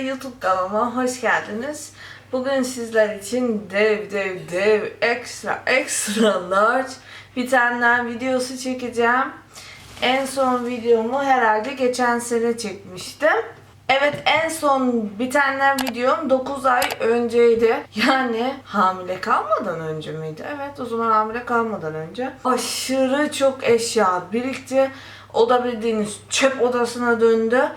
YouTube kanalıma hoş geldiniz. Bugün sizler için dev dev dev ekstra ekstra large bitenler videosu çekeceğim. En son videomu herhalde geçen sene çekmiştim. Evet en son bitenler videom 9 ay önceydi. Yani hamile kalmadan önce miydi? Evet o zaman hamile kalmadan önce. Aşırı çok eşya birikti. O da bildiğiniz çöp odasına döndü.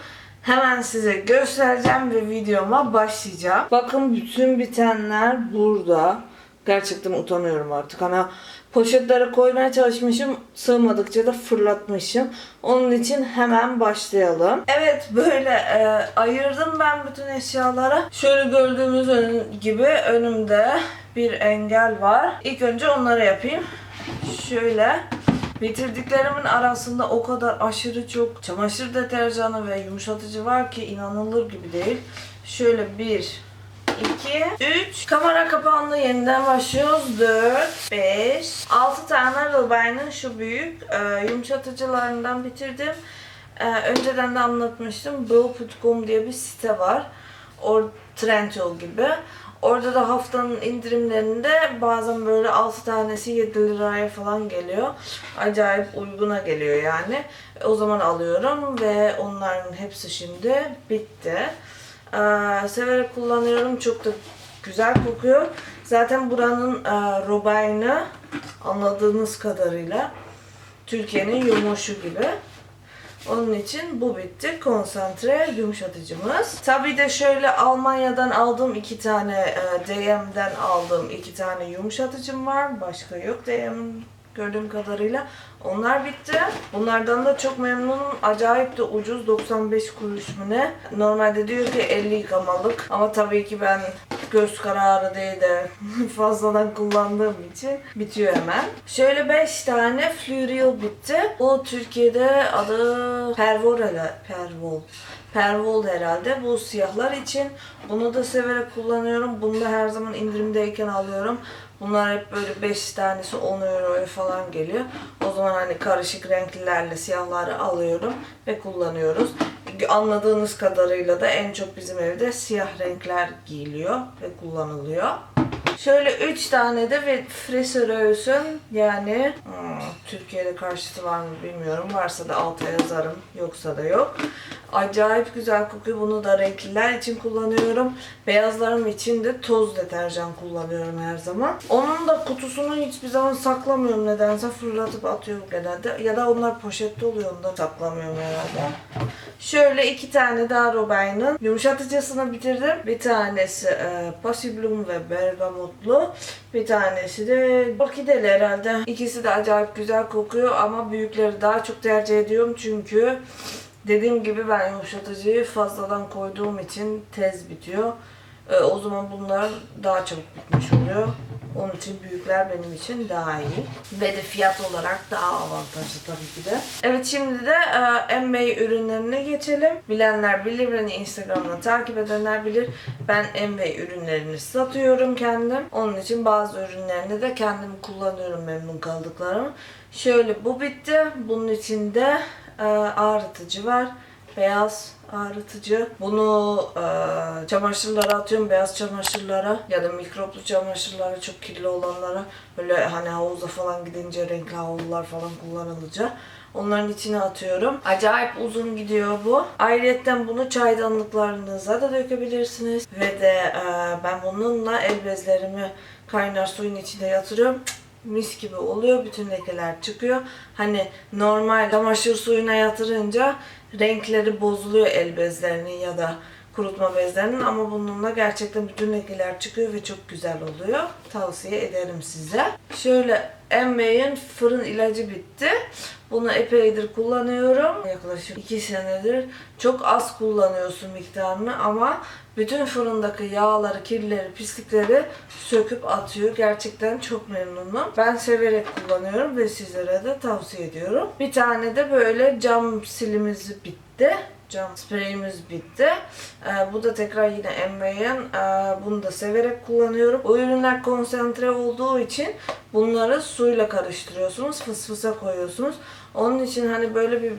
Hemen size göstereceğim ve videoma başlayacağım. Bakın bütün bitenler burada. Gerçekten utanıyorum artık. Hani poşetlere koymaya çalışmışım. Sığmadıkça da fırlatmışım. Onun için hemen başlayalım. Evet böyle e, ayırdım ben bütün eşyaları. Şöyle gördüğümüz ön- gibi önümde bir engel var. İlk önce onları yapayım. Şöyle Bitirdiklerimin arasında o kadar aşırı çok çamaşır deterjanı ve yumuşatıcı var ki inanılır gibi değil. Şöyle bir, 2, 3. Kamera kapağında yeniden başlıyoruz. 4, 5, 6 tane Robay'ın şu büyük e, yumuşatıcılarından bitirdim. E, önceden de anlatmıştım. Bro.com diye bir site var. Or Trendyol gibi. Orada da haftanın indirimlerinde bazen böyle 6 tanesi 7 liraya falan geliyor. Acayip uyguna geliyor yani. O zaman alıyorum ve onların hepsi şimdi bitti. Ee, severek kullanıyorum. Çok da güzel kokuyor. Zaten buranın e, Robayne anladığınız kadarıyla Türkiye'nin yumuşu gibi. Onun için bu bitti. Konsantre yumuşatıcımız. Tabii de şöyle Almanya'dan aldığım iki tane e, DM'den aldığım iki tane yumuşatıcım var. Başka yok DM'in gördüğüm kadarıyla. Onlar bitti. Bunlardan da çok memnunum. Acayip de ucuz. 95 kuruş mu ne? Normalde diyor ki 50 yıkamalık. Ama tabii ki ben göz kararı değil de fazladan kullandığım için bitiyor hemen. Şöyle 5 tane Flurial bitti. Bu Türkiye'de adı Pervol. Pervol. Pervol herhalde. Bu siyahlar için. Bunu da severek kullanıyorum. Bunu da her zaman indirimdeyken alıyorum. Bunlar hep böyle 5 tanesi 10 euroya falan geliyor. O zaman hani karışık renklilerle siyahları alıyorum ve kullanıyoruz. Anladığınız kadarıyla da en çok bizim evde siyah renkler giyiliyor ve kullanılıyor. Şöyle 3 tane de ve Frisörös'ün yani hmm, Türkiye'de karşıtı var mı bilmiyorum. Varsa da alta yazarım. Yoksa da yok. Acayip güzel kokuyor. Bunu da renkliler için kullanıyorum. Beyazlarım için de toz deterjan kullanıyorum her zaman. Onun da kutusunu hiçbir zaman saklamıyorum nedense. Fırlatıp atıyorum genelde. Ya da onlar poşette oluyor. Onu da saklamıyorum herhalde. Şöyle iki tane daha Robay'ın yumuşatıcısını bitirdim. Bir tanesi e, Pasiblum ve Bergamotlu. Bir tanesi de orkideli herhalde. İkisi de acayip güzel kokuyor ama büyükleri daha çok tercih ediyorum çünkü dediğim gibi ben yumuşatıcıyı fazladan koyduğum için tez bitiyor. E, o zaman bunlar daha çabuk bitmiş oluyor. Onun için büyükler benim için daha iyi. Ve de fiyat olarak daha avantajlı tabii ki de. Evet şimdi de e, MBA ürünlerine geçelim. Bilenler bilir, beni Instagram'dan takip edenler bilir. Ben MBA ürünlerini satıyorum kendim. Onun için bazı ürünlerini de kendim kullanıyorum memnun kaldıklarımı. Şöyle bu bitti. Bunun içinde e, ağrıtıcı var. Beyaz ağrıtıcı. Bunu e, çamaşırlara atıyorum. Beyaz çamaşırlara ya da mikroplu çamaşırlara çok kirli olanlara böyle hani havuza falan gidince renkli havlular falan kullanılınca Onların içine atıyorum. Acayip uzun gidiyor bu. Ayrıca bunu çaydanlıklarınıza da dökebilirsiniz. Ve de e, ben bununla el bezlerimi kaynar suyun içine yatırıyorum mis gibi oluyor. Bütün lekeler çıkıyor. Hani normal çamaşır suyuna yatırınca renkleri bozuluyor el bezlerinin ya da kurutma bezlerinin ama bununla gerçekten bütün lekeler çıkıyor ve çok güzel oluyor. Tavsiye ederim size. Şöyle Envey'in fırın ilacı bitti. Bunu epeydir kullanıyorum. Yaklaşık 2 senedir. Çok az kullanıyorsun miktarını ama bütün fırındaki yağları, kirleri, pislikleri söküp atıyor. Gerçekten çok memnunum. Ben severek kullanıyorum ve sizlere de tavsiye ediyorum. Bir tane de böyle cam silimiz bitti. Cam spreyimiz bitti. Ee, bu da tekrar yine Envey'in. Ee, bunu da severek kullanıyorum. Bu ürünler konsantre olduğu için bunları suyla karıştırıyorsunuz. Fısfısa koyuyorsunuz. Onun için hani böyle bir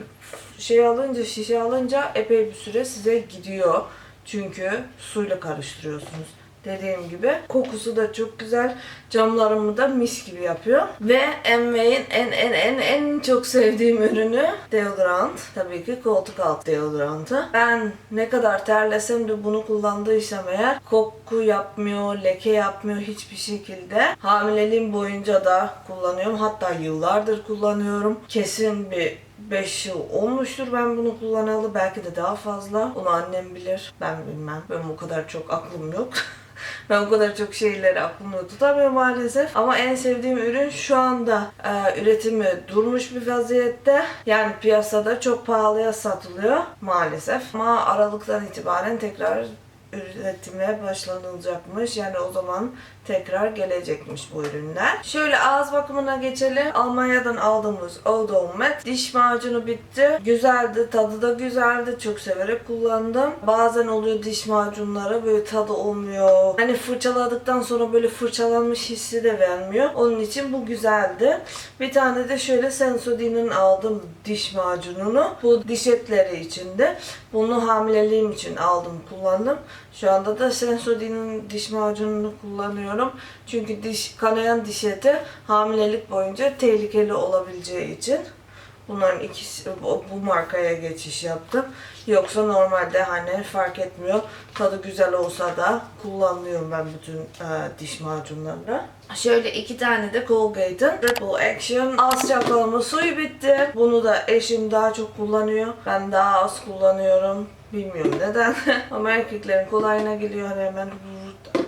şey alınca, şişe alınca epey bir süre size gidiyor. Çünkü suyla karıştırıyorsunuz. Dediğim gibi kokusu da çok güzel. Camlarımı da mis gibi yapıyor. Ve Amway'in en en en en çok sevdiğim ürünü deodorant. Tabii ki koltuk altı deodorantı. Ben ne kadar terlesem de bunu kullandıysam eğer koku yapmıyor, leke yapmıyor hiçbir şekilde. Hamileliğim boyunca da kullanıyorum. Hatta yıllardır kullanıyorum. Kesin bir 5 yıl olmuştur ben bunu kullanalı. Belki de daha fazla. Onu annem bilir. Ben bilmem. Benim o kadar çok aklım yok. Ben o kadar çok şeyleri aklımda tutamıyorum maalesef. Ama en sevdiğim ürün şu anda e, üretimi durmuş bir vaziyette. Yani piyasada çok pahalıya satılıyor maalesef. Ama Aralık'tan itibaren tekrar üretime başlanılacakmış. Yani o zaman tekrar gelecekmiş bu ürünler. Şöyle ağız bakımına geçelim. Almanya'dan aldığımız Odomet diş macunu bitti. Güzeldi, tadı da güzeldi. Çok severek kullandım. Bazen oluyor diş macunları böyle tadı olmuyor. Hani fırçaladıktan sonra böyle fırçalanmış hissi de vermiyor. Onun için bu güzeldi. Bir tane de şöyle Sensodyne'in aldım diş macununu. Bu diş etleri içinde. Bunu hamileliğim için aldım, kullandım. Şu anda da Sensodyne'in diş macununu kullanıyorum. Çünkü diş kanayan diş eti hamilelik boyunca tehlikeli olabileceği için bunların ikisi bu, markaya geçiş yaptım. Yoksa normalde hani fark etmiyor. Tadı güzel olsa da kullanıyorum ben bütün e, diş macunlarını. Şöyle iki tane de Colgate'ın Triple Action az çalkalama suyu bitti. Bunu da eşim daha çok kullanıyor. Ben daha az kullanıyorum. Bilmiyorum neden. Ama erkeklerin kolayına geliyor hani hemen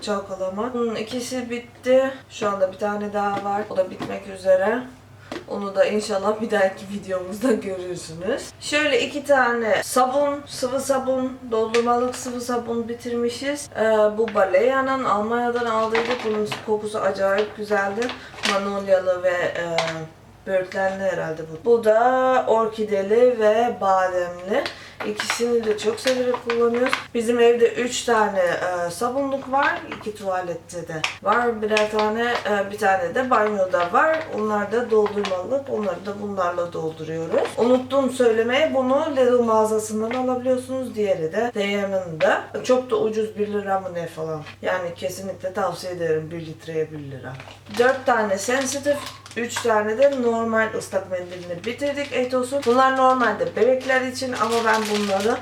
çalkalama. Bunun ikisi bitti. Şu anda bir tane daha var. O da bitmek üzere. Onu da inşallah bir dahaki videomuzda görürsünüz. Şöyle iki tane sabun, sıvı sabun, doldurmalık sıvı sabun bitirmişiz. Ee, bu Balea'nın Almanya'dan aldıydık. Bunun kokusu acayip güzeldi. Manolyalı ve e, böğürtlenli herhalde bu. Bu da orkideli ve bademli. İkisini de çok severek kullanıyoruz. Bizim evde 3 tane e, sabunluk var. 2 tuvalette de var. Birer tane, e, bir tane de banyoda var. Onlar da doldurmalık. Onları da bunlarla dolduruyoruz. Unuttum söylemeye bunu Lidl mağazasından alabiliyorsunuz. Diğeri de DM'in de. Çok da ucuz 1 lira mı ne falan. Yani kesinlikle tavsiye ederim 1 litreye 1 lira. 4 tane sensitif 3 tane de normal ıslak mendilini bitirdik Etos'un. Bunlar normalde bebekler için ama ben bunları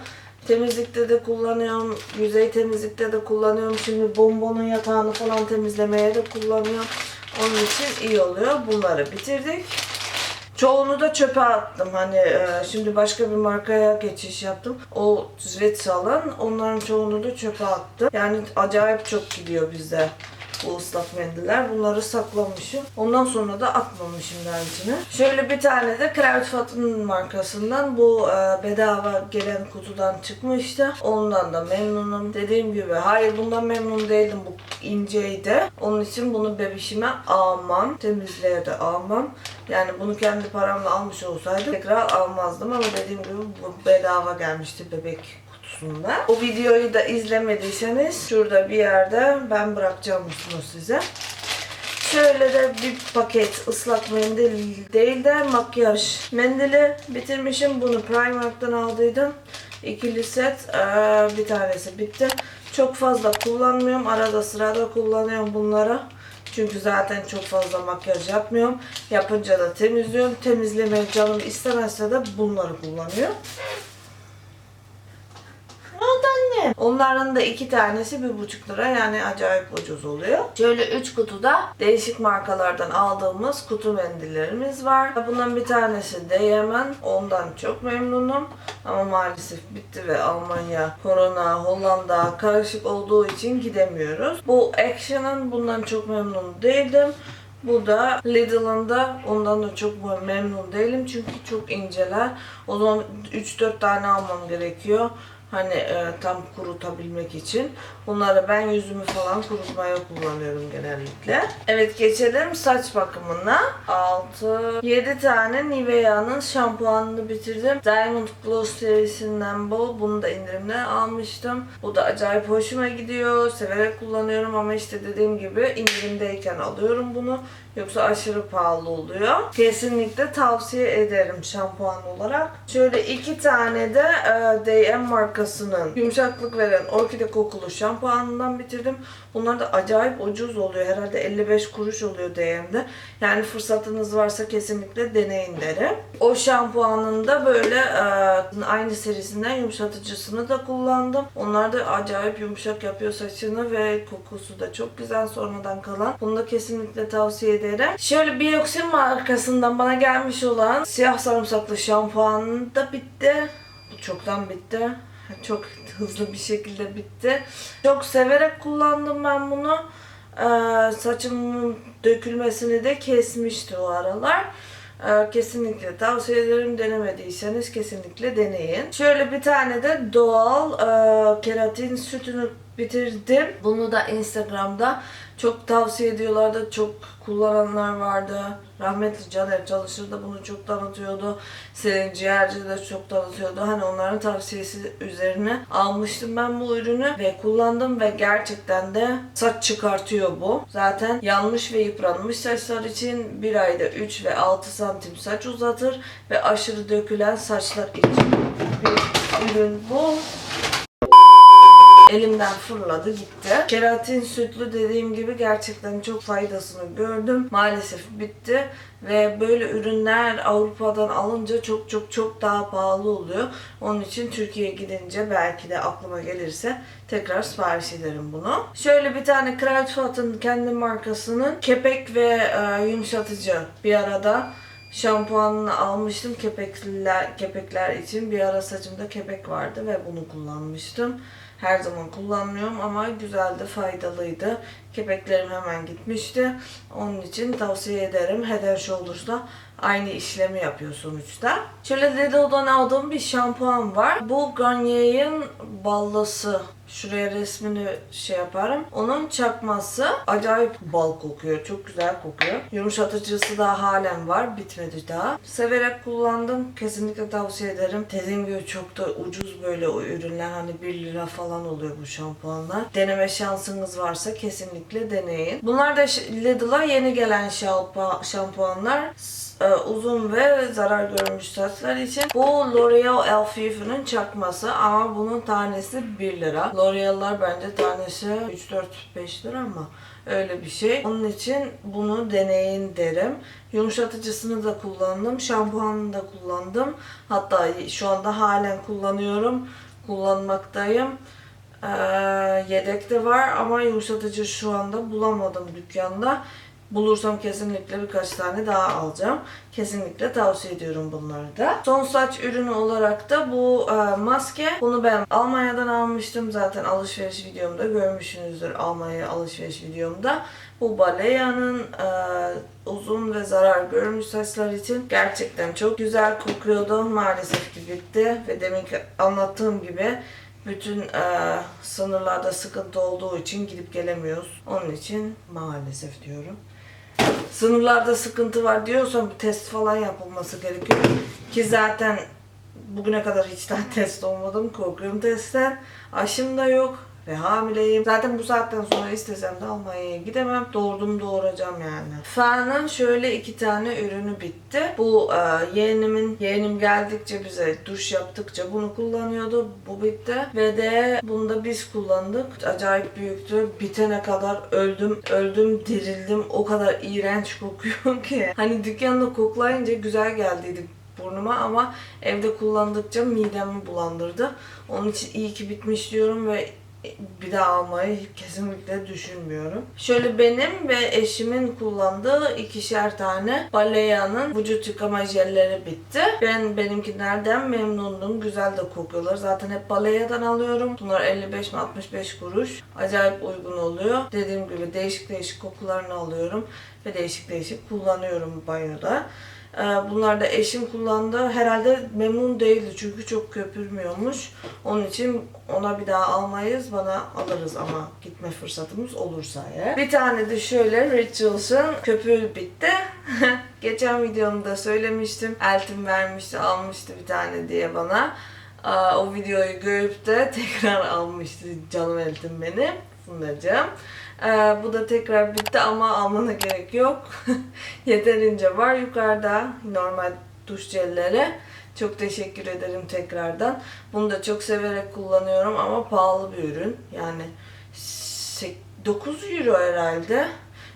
temizlikte de kullanıyorum. Yüzey temizlikte de kullanıyorum. Şimdi bonbonun yatağını falan temizlemeye de kullanıyorum. Onun için iyi oluyor. Bunları bitirdik. Çoğunu da çöpe attım. Hani e, şimdi başka bir markaya geçiş yaptım. O Ritsal'ın. Onların çoğunu da çöpe attım. Yani acayip çok gidiyor bizde bu ıslak mendiller. Bunları saklamışım. Ondan sonra da atmamışım daha. Şöyle bir tane de Kruidvat'ın markasından bu e, bedava gelen kutudan çıkmıştı. Ondan da memnunum. Dediğim gibi hayır bundan memnun değildim. Bu inceydi. Onun için bunu bebişime almam. Temizliğe de almam. Yani bunu kendi paramla almış olsaydım tekrar almazdım ama dediğim gibi bu bedava gelmişti bebek kutusunda. O videoyu da izlemediyseniz şurada bir yerde ben bırakacağım bunu size. Şöyle de bir paket ıslak mendil değil de makyaj mendili bitirmişim. Bunu Primark'tan aldıydım. İkili set bir tanesi bitti. Çok fazla kullanmıyorum. Arada sırada kullanıyorum bunları. Çünkü zaten çok fazla makyaj yapmıyorum. Yapınca da temizliyorum. Temizlemeyi canım istemezse de bunları kullanıyorum. Onların da iki tanesi bir buçuk lira yani acayip ucuz oluyor. Şöyle üç kutuda değişik markalardan aldığımız kutu mendillerimiz var. Bundan bir tanesi Değemen. Ondan çok memnunum. Ama maalesef bitti ve Almanya, Korona, Hollanda karışık olduğu için gidemiyoruz. Bu Action'ın bundan çok memnun değildim. Bu da Lidl'ın da ondan da çok memnun değilim çünkü çok inceler. O zaman 3-4 tane almam gerekiyor. Hani e, tam kurutabilmek için. Bunları ben yüzümü falan kurutmaya kullanıyorum genellikle. Evet geçelim saç bakımına. 6 7 tane Nivea'nın şampuanını bitirdim. Diamond Gloss serisinden bu. Bunu da indirimde almıştım. Bu da acayip hoşuma gidiyor. Severek kullanıyorum ama işte dediğim gibi indirimdeyken alıyorum bunu. Yoksa aşırı pahalı oluyor. Kesinlikle tavsiye ederim şampuan olarak. Şöyle iki tane de e, DM markası markasının yumuşaklık veren orkide kokulu şampuanından bitirdim. Bunlar da acayip ucuz oluyor. Herhalde 55 kuruş oluyor DM'de. Yani fırsatınız varsa kesinlikle deneyin derim. O şampuanın da böyle e, aynı serisinden yumuşatıcısını da kullandım. Onlar da acayip yumuşak yapıyor saçını ve kokusu da çok güzel sonradan kalan. Bunu da kesinlikle tavsiye ederim. Şöyle Bioxin markasından bana gelmiş olan siyah sarımsaklı şampuan da bitti. Bu çoktan bitti. Çok hızlı bir şekilde bitti. Çok severek kullandım ben bunu. Ee, saçımın dökülmesini de kesmişti o aralar. Ee, kesinlikle tavsiye ederim. Denemediyseniz kesinlikle deneyin. Şöyle bir tane de doğal e, keratin sütünü bitirdim. Bunu da Instagram'da çok tavsiye ediyorlardı. Çok kullananlar vardı. Rahmetli Caner Çalışır da bunu çok tanıtıyordu. Selin Ciğerci de çok tanıtıyordu. Hani onların tavsiyesi üzerine almıştım ben bu ürünü ve kullandım ve gerçekten de saç çıkartıyor bu. Zaten yanmış ve yıpranmış saçlar için bir ayda 3 ve 6 santim saç uzatır ve aşırı dökülen saçlar için bir ürün bu elimden fırladı gitti. Keratin sütlü dediğim gibi gerçekten çok faydasını gördüm. Maalesef bitti ve böyle ürünler Avrupa'dan alınca çok çok çok daha pahalı oluyor. Onun için Türkiye'ye gidince belki de aklıma gelirse tekrar sipariş ederim bunu. Şöyle bir tane Kruidvat'ın kendi markasının kepek ve e, yumuşatıcı bir arada şampuanını almıştım kepekler kepekler için. Bir ara saçımda kepek vardı ve bunu kullanmıştım. Her zaman kullanmıyorum ama güzeldi, faydalıydı. Kepeklerim hemen gitmişti. Onun için tavsiye ederim. Head and Shoulders'da aynı işlemi yapıyor sonuçta. Şöyle Dedo'dan aldığım bir şampuan var. Bu Garnier'in ballısı. Şuraya resmini şey yaparım. Onun çakması acayip bal kokuyor. Çok güzel kokuyor. Yumuşatıcısı da halen var. Bitmedi daha. Severek kullandım. Kesinlikle tavsiye ederim. Dediğim çok da ucuz böyle o ürünler. Hani 1 lira falan oluyor bu şampuanlar. Deneme şansınız varsa kesinlikle deneyin. Bunlar da Lidl'a yeni gelen şampu- şampuanlar e, uzun ve zarar görmüş saçlar için. Bu L'Oreal Elfife'nin çakması ama bunun tanesi 1 lira. L'Oreal'lar bence tanesi 3-4-5 lira ama öyle bir şey. Onun için bunu deneyin derim. Yumuşatıcısını da kullandım. Şampuanını da kullandım. Hatta şu anda halen kullanıyorum. Kullanmaktayım. Ee, yedekte var ama yumuşatıcı şu anda bulamadım dükkanda. Bulursam kesinlikle birkaç tane daha alacağım. Kesinlikle tavsiye ediyorum bunları da. Son saç ürünü olarak da bu e, maske. Bunu ben Almanya'dan almıştım. Zaten alışveriş videomda görmüşsünüzdür Almanya alışveriş videomda. Bu Balea'nın e, uzun ve zarar görmüş saçlar için gerçekten çok güzel kokuyordu. Maalesef ki bitti ve demin anlattığım gibi bütün e, sınırlarda sıkıntı olduğu için gidip gelemiyoruz. Onun için maalesef diyorum. Sınırlarda sıkıntı var diyorsam bir test falan yapılması gerekiyor. Ki zaten bugüne kadar hiç daha test olmadım. Korkuyorum testten. Aşım da yok ve hamileyim. Zaten bu saatten sonra istesem de Almanya'ya gidemem. Doğurdum doğuracağım yani. Fan'ın şöyle iki tane ürünü bitti. Bu e, yeğenimin, yeğenim geldikçe bize duş yaptıkça bunu kullanıyordu. Bu bitti. Ve de bunu da biz kullandık. Acayip büyüktü. Bitene kadar öldüm. Öldüm, dirildim. O kadar iğrenç kokuyor ki. Hani dükkanda koklayınca güzel geldiydi burnuma ama evde kullandıkça midemi bulandırdı. Onun için iyi ki bitmiş diyorum ve bir daha almayı kesinlikle düşünmüyorum. Şöyle benim ve eşimin kullandığı ikişer tane Balea'nın vücut yıkama jelleri bitti. Ben benimkilerden memnundum. Güzel de kokuyorlar. Zaten hep Balea'dan alıyorum. Bunlar 55 mi 65 kuruş. Acayip uygun oluyor. Dediğim gibi değişik değişik kokularını alıyorum ve değişik değişik kullanıyorum banyoda. Ee, Bunlar da eşim kullandı. Herhalde memnun değildi çünkü çok köpürmüyormuş. Onun için ona bir daha almayız. Bana alırız ama gitme fırsatımız olursa eğer. Bir tane de şöyle Rituals'ın köpüğü bitti. Geçen videomda söylemiştim. Eltim vermişti, almıştı bir tane diye bana. O videoyu görüp de tekrar almıştı canım eltim benim. Fundacığım. Ee, bu da tekrar bitti ama almana gerek yok. Yeterince var yukarıda normal duş jelleri. Çok teşekkür ederim tekrardan. Bunu da çok severek kullanıyorum ama pahalı bir ürün. Yani se- 9 euro herhalde.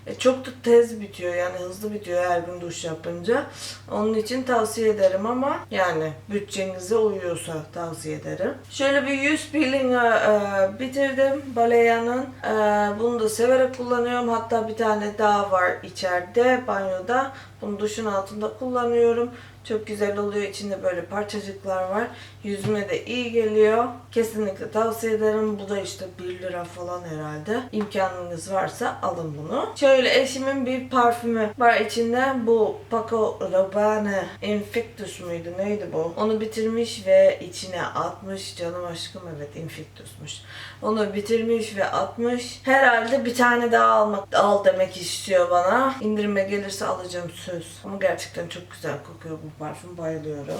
E, çok da tez bitiyor yani hızlı bitiyor her gün duş yapınca. Onun için tavsiye ederim ama yani bütçenize uyuyorsa tavsiye ederim. Şöyle bir yüz peeling e, e, bitirdim Baleya'nın. E, bunu da severek kullanıyorum. Hatta bir tane daha var içeride banyoda. Bunu duşun altında kullanıyorum. Çok güzel oluyor. İçinde böyle parçacıklar var. Yüzüme de iyi geliyor. Kesinlikle tavsiye ederim. Bu da işte 1 lira falan herhalde. İmkanınız varsa alın bunu. Şöyle eşimin bir parfümü var içinde. Bu Paco Rabanne Invictus muydu? Neydi bu? Onu bitirmiş ve içine atmış. Canım aşkım evet Invictus'muş. Onu bitirmiş ve atmış. Herhalde bir tane daha almak al demek istiyor bana. İndirime gelirse alacağım söz. Ama gerçekten çok güzel kokuyor bu parfüm. Bayılıyorum.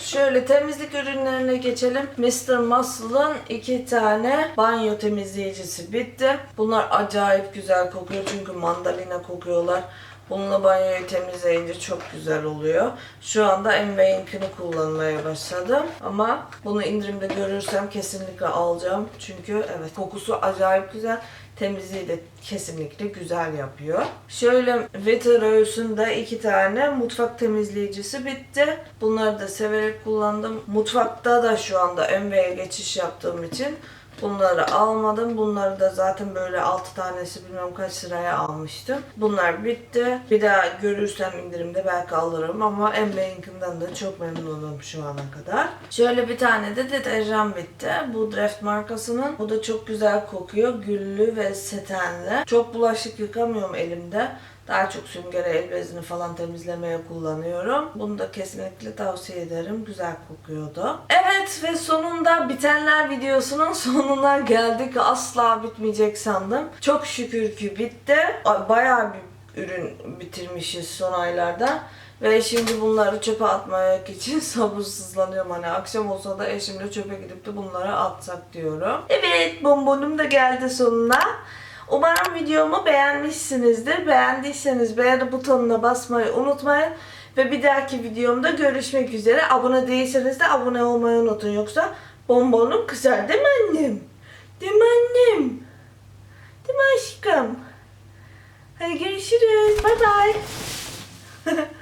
Şöyle temizlik ürünlerine geçelim. Mr. Muscle'ın iki tane banyo temizleyicisi bitti. Bunlar acayip güzel kokuyor çünkü mandalina kokuyorlar. Bununla banyoyu temizleyince çok güzel oluyor. Şu anda Envey'inkini kullanmaya başladım. Ama bunu indirimde görürsem kesinlikle alacağım. Çünkü evet kokusu acayip güzel. Temizliği de kesinlikle güzel yapıyor. Şöyle Vetereus'un da iki tane mutfak temizleyicisi bitti. Bunları da severek kullandım. Mutfakta da şu anda Envey'e geçiş yaptığım için Bunları almadım. Bunları da zaten böyle 6 tanesi bilmem kaç liraya almıştım. Bunlar bitti. Bir daha görürsem indirimde belki alırım ama Embey'ink'inden de çok memnunum şu ana kadar. Şöyle bir tane de deterjan bitti. Bu Draft markasının. Bu da çok güzel kokuyor. Güllü ve setenli. Çok bulaşık yıkamıyorum elimde. Daha çok süngere el bezini falan temizlemeye kullanıyorum. Bunu da kesinlikle tavsiye ederim. Güzel kokuyordu. Evet ve sonunda bitenler videosunun sonuna geldik. Asla bitmeyecek sandım. Çok şükür ki bitti. Bayağı bir ürün bitirmişiz son aylarda. Ve şimdi bunları çöpe atmak için sabırsızlanıyorum. Hani akşam olsa da eşimle çöpe gidip de bunları atsak diyorum. Evet bonbonum da geldi sonuna. Umarım videomu beğenmişsinizdir. Beğendiyseniz beğeni butonuna basmayı unutmayın. Ve bir dahaki videomda görüşmek üzere. Abone değilseniz de abone olmayı unutun. Yoksa bonbonum kızar değil mi annem? Değil mi annem? Değil mi aşkım? Hadi görüşürüz. Bay bay.